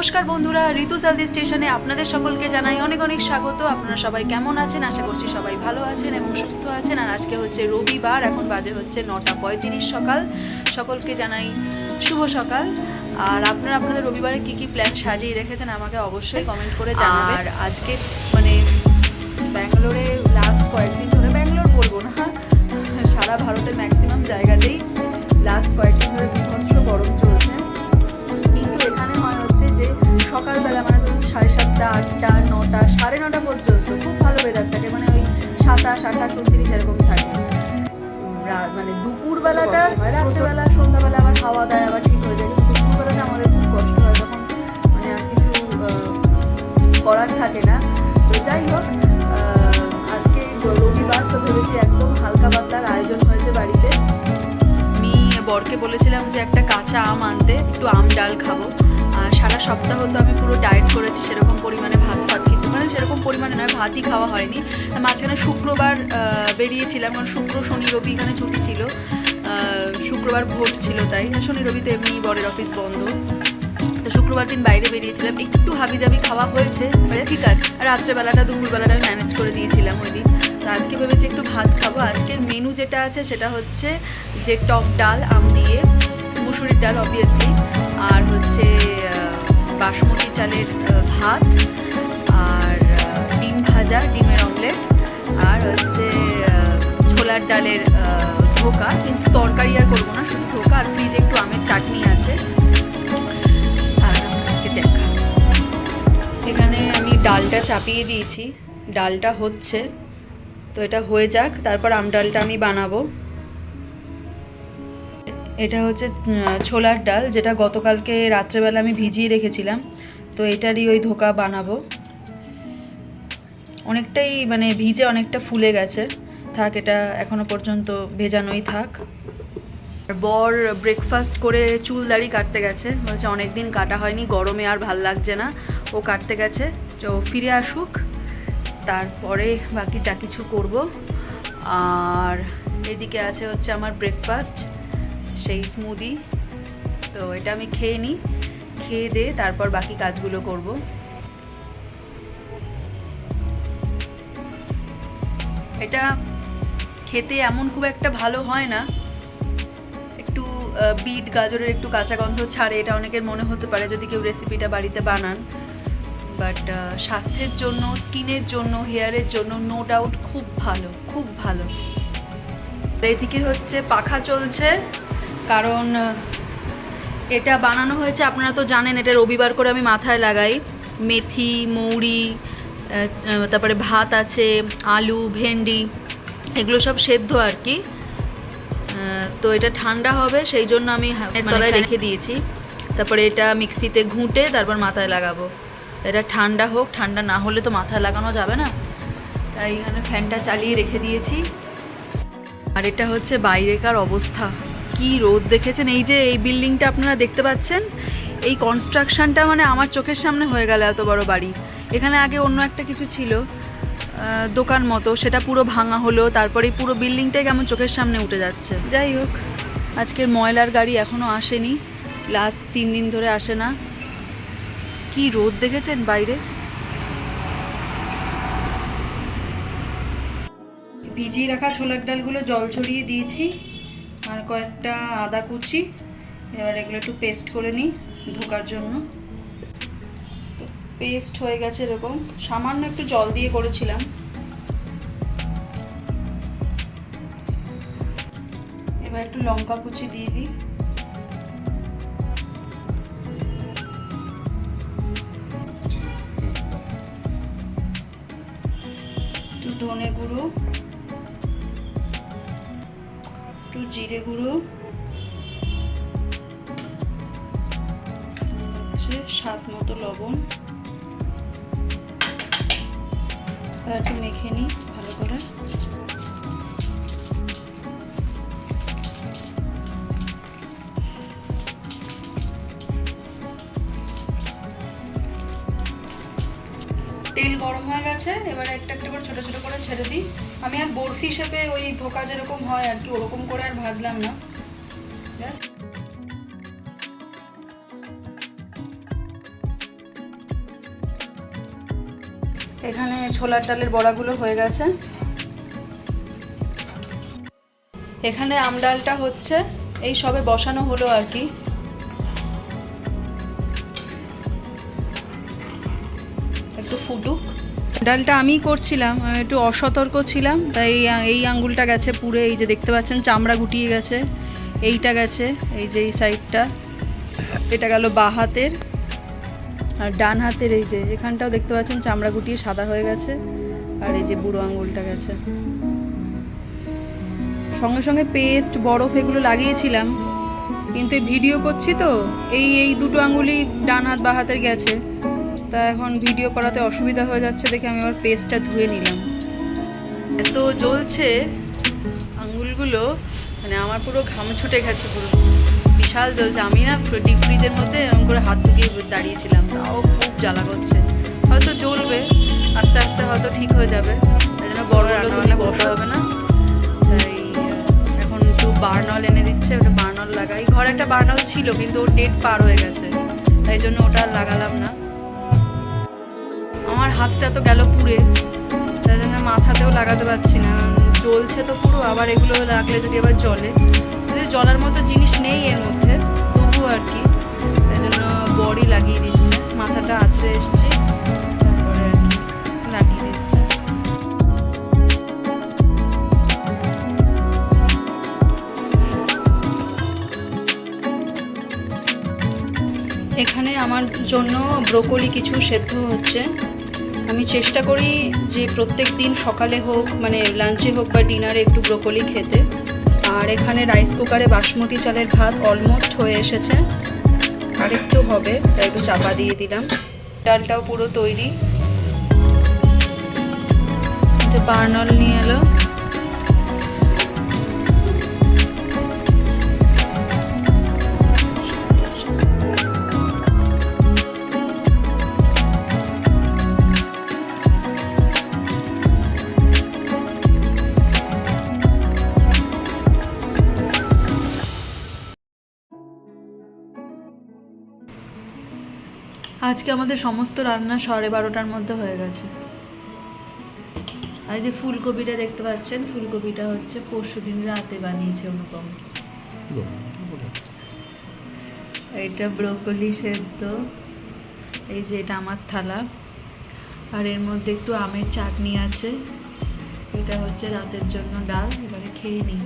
নমস্কার বন্ধুরা ঋতু সালদি স্টেশনে আপনাদের সকলকে জানাই অনেক অনেক স্বাগত। আপনারা সবাই কেমন আছেন? আশা করছি সবাই ভালো আছেন এবং সুস্থ আছেন। আর আজকে হচ্ছে রবিবার এখন বাজে হচ্ছে নটা পঁয়ত্রিশ সকাল। সকলকে জানাই শুভ সকাল। আর আপনারা আপনাদের রবিবারে কি কি প্ল্যান সাজিয়ে রেখেছেন আমাকে অবশ্যই কমেন্ট করে জানাবেন। আর আজকে মানে ব্যাঙ্গালোরে লাস্ট কয়েকদিন ধরে ব্যাঙ্গালোর বলব না সারা ভারতের ম্যাক্সিমাম জায়গাতেই লাস্ট কয়েকদিন ধরে বিভৎস গরম চলছে। বরকে বলেছিলাম যে একটা কাঁচা আম আনতে, একটু আম ডাল খাব। আর সারা সপ্তাহ তো আমি পুরো ডায়েট করেছি, সেরকম পরিমাণে ভাত ফাত কিছু মানে সেরকম পরিমাণে নয়, ভাতই খাওয়া হয়নি। মাঝখানে শুক্রবার বেরিয়েছিলাম, কারণ শুক্র, শনি, রবি এখানে ছুটি ছিল। শুক্রবার ভোট ছিল তাই শনি, রবি তো এমনি বরের অফিস বন্ধ। তো শুক্রবার দিন বাইরে বেরিয়েছিলাম। একটু হাবি হাবিজাবি খাওয়া হয়েছে ঠিক আছে। আর রাত্রেবেলাটা দুপুরবেলাটা আমি ম্যানেজ করে দিয়েছিলাম ওই দিন। তো আজকে ভেবেছি একটু ভাত খাব। আজকের মেনু যেটা আছে সেটা হচ্ছে যে টক ডাল, আম দিয়ে, মুসুরির ডাল অবভিয়াসলি আর হচ্ছে বাসমতি চালের ভাত। আর ডিম ভাজা, ডিমের অমলেট আর হচ্ছে ছোলার ডালের ধোকা। কিন্তু তরকারি আর করব না, শুধু ধোকা। আর ফ্রিজে একটু আমের চাটনি আছে। ডালটা চাপিয়ে দিয়েছি, ডালটা হচ্ছে। তো এটা হয়ে যাক, তারপর আম ডালটা আমি বানাবো। এটা হচ্ছে ছোলার ডাল, যেটা গতকালকে রাত্রেবেলা আমি ভিজিয়ে রেখেছিলাম। তো এটারই ওই ধোকা বানাবো। অনেকটাই মানে ভিজে অনেকটা ফুলে গেছে। থাক, এটা এখনও পর্যন্ত ভেজানোই থাক। বর ব্রেকফাস্ট করে চুল দাড়ি কাটতে গেছে। বলছে অনেক দিন কাটা হয়নি, গরমে আর ভালো লাগছে না। ও কাটতে গেছে। তো ফিরে আসুক, তারপরে বাকি যা কিছু করব। আর এদিকে আছে হচ্ছে আমার ব্রেকফাস্ট সেই স্মুদি তো এটা আমি খেয়ে নিই, খেয়ে দিয়ে তারপর বাকি কাজগুলো করব। এটা খেতে এমন খুব একটা ভালো হয় না। একটু বিট, গাজরের একটু কাঁচা গন্ধ ছাড়ে, এটা অনেকের মনে হতে পারে যদি কেউ রেসিপিটা বাড়িতে বানান। বাট স্বাস্থ্যের জন্য স্কিনের জন্য হেয়ারের জন্য নো ডাউট খুব ভালো খুব ভালো। এদিকে হচ্ছে পাখা চলছে কারণ এটা বানানো হয়েছে আপনারা তো জানেন এটা রবিবার করে আমি মাথায় লাগাই। মেথি মৌরি তারপরে ভাত আছে আলু ভেন্ডি এগুলো সব সেদ্ধ আর কি। তো এটা ঠান্ডা হবে সেই জন্য আমি তলায় রেখে দিয়েছি। তারপরে এটা মিক্সিতে ঘুঁটে তারপর মাথায় লাগাবো। এটা ঠান্ডা হোক, ঠান্ডা না হলে তো মাথায় লাগানো যাবে না। তাই এখানে ফ্যানটা চালিয়ে রেখে দিয়েছি। আর এটা হচ্ছে বাইরেকার অবস্থা। কি রোদ দেখেছেন? এই যে এই বিল্ডিংটা আপনারা দেখতে পাচ্ছেন? এই কনস্ট্রাকশনটা মানে আমার চোখের সামনে হয়ে গেল এত বড় বাড়ি। এখানে আগে অন্য একটা কিছু ছিল দোকান মতো। সেটা পুরো ভাঙা হলো, তারপরে পুরো বিল্ডিংটাই কেমন চোখের সামনে উঠে যাচ্ছে। যাই হোক, আজকের ময়লার গাড়ি এখনও আসেনি। লাস্ট তিন দিন ধরে আসে না। কি রোদ দেখেছেন বাইরে? ভিজিয়ে রাখা ছোলার ডালগুলো জল ছড়িয়ে দিয়েছি আর কয়েকটা আদা কুচি। এবার এগুলো একটু পেস্ট করে নিই ধোকার জন্য। পেস্ট হয়ে গেছে এরকম। সামান্য একটু জল দিয়ে করেছিলাম। এবার একটু লঙ্কা কুচি দিয়ে দিই। ধনে গুঁড়ো একটু জিরে গুঁড়ো হচ্ছে স্বাদ মতো লবণ একটু মেখে নিই ভালো করে। তেল গরম হয়ে গেছে, এবারে একটা একটা করে ছোটো ছোটো করে ছেড়ে দিই। আমি আর বরফি হিসেবে ওই ধোকা যেরকম হয় আর কি, ওরকম করে আর ভাজলাম না। এখানে ছোলার ডালের বড়াগুলো হয়ে গেছে। এখানে আমডালটা হচ্ছে, এই সবে বসানো হলো আর কি। একটু ফুটুক। ডালটা আমি করছিলাম একটু অসতর্ক ছিলাম, তাই এই আঙ্গুলটা গেছে পুরে এই যে দেখতে পাচ্ছেন চামড়া গুটিয়ে গেছে, এইটা গেছে, এই যে এই সাইডটা। এটা গেল বা হাতের, আর ডান হাতের এই যে, এখানটাও দেখতে পাচ্ছেন চামড়া গুটিয়ে সাদা হয়ে গেছে, আর এই যে বুড়ো আঙ্গুলটা গেছে। সঙ্গে সঙ্গে পেস্ট, বরফ এগুলো লাগিয়েছিলাম, কিন্তু ভিডিও করছি তো, এই এই দুটো আঙ্গুলি ডান হাত বা হাতের গেছে। তা এখন ভিডিও করাতে অসুবিধা হয়ে যাচ্ছে দেখে আমি আবার পেস্টটা ধুয়ে নিলাম। এত জ্বলছে আঙুলগুলো মানে আমার পুরো ঘাম ছুটে গেছে পুরো। বিশাল জ্বলছে। আমি না ডিপ ফ্রিজের মধ্যে এরকম করে হাত ঢুকিয়ে দাঁড়িয়েছিলাম। তাও খুব জ্বালা করছে। হয়তো জ্বলবে আস্তে আস্তে হয়তো ঠিক হয়ে যাবে। তাই জন্য বড় রান্না করতে হবে না। তাই এখন একটু বার্নল এনে দিচ্ছে ওটা বার্নল লাগাই। ঘরে একটা বার্নল ছিল কিন্তু ওর ডেট পার হয়ে গেছে। তাই জন্য ওটা আর লাগালাম না। আমার হাতটা তো গেল পুড়ে। তাই জন্য মাথাতেও লাগাতে পারছি না। জ্বলছে তো পুরো, আবার এগুলো লাগলে যদি আবার জলে যদি জলার মতো জিনিস নেই এর মধ্যে, তবুও আর কি। তাই জন্য বড়ি লাগিয়ে দিচ্ছে। মাথাটা আছড়ে এসছে। তারপরে আর কি এখানে আমার জন্য ব্রোকলি কিছু সেদ্ধ হচ্ছে। আমি চেষ্টা করি যে প্রত্যেক দিন সকালে হোক মানে লাঞ্চে হোক বা ডিনারে একটু ব্রোকলি খেতে। আর এখানে রাইস কুকারে বাসমতি চালের ভাত অলমোস্ট হয়ে এসেছে। আর একটু হবে, তাই একটু চাপা দিয়ে দিলাম। ডালটাও পুরো তৈরি। বার্নল নিয়ে এলো। আজকে আমাদের সমস্ত রান্না সাড়ে বারোটার মধ্যে হয়ে গেছে। আর যে ফুলকপিটা দেখতে পাচ্ছেন, ফুলকপিটা হচ্ছে পরশু দিন রাতে বানিয়েছে অনুপম। এটা ব্রোকলি সেদ্ধ, এই যে এটা আমার থালা। আর এর মধ্যে একটু আমের চাটনি আছে, এটা হচ্ছে রাতের জন্য ডাল, এবারে খেয়ে নিই।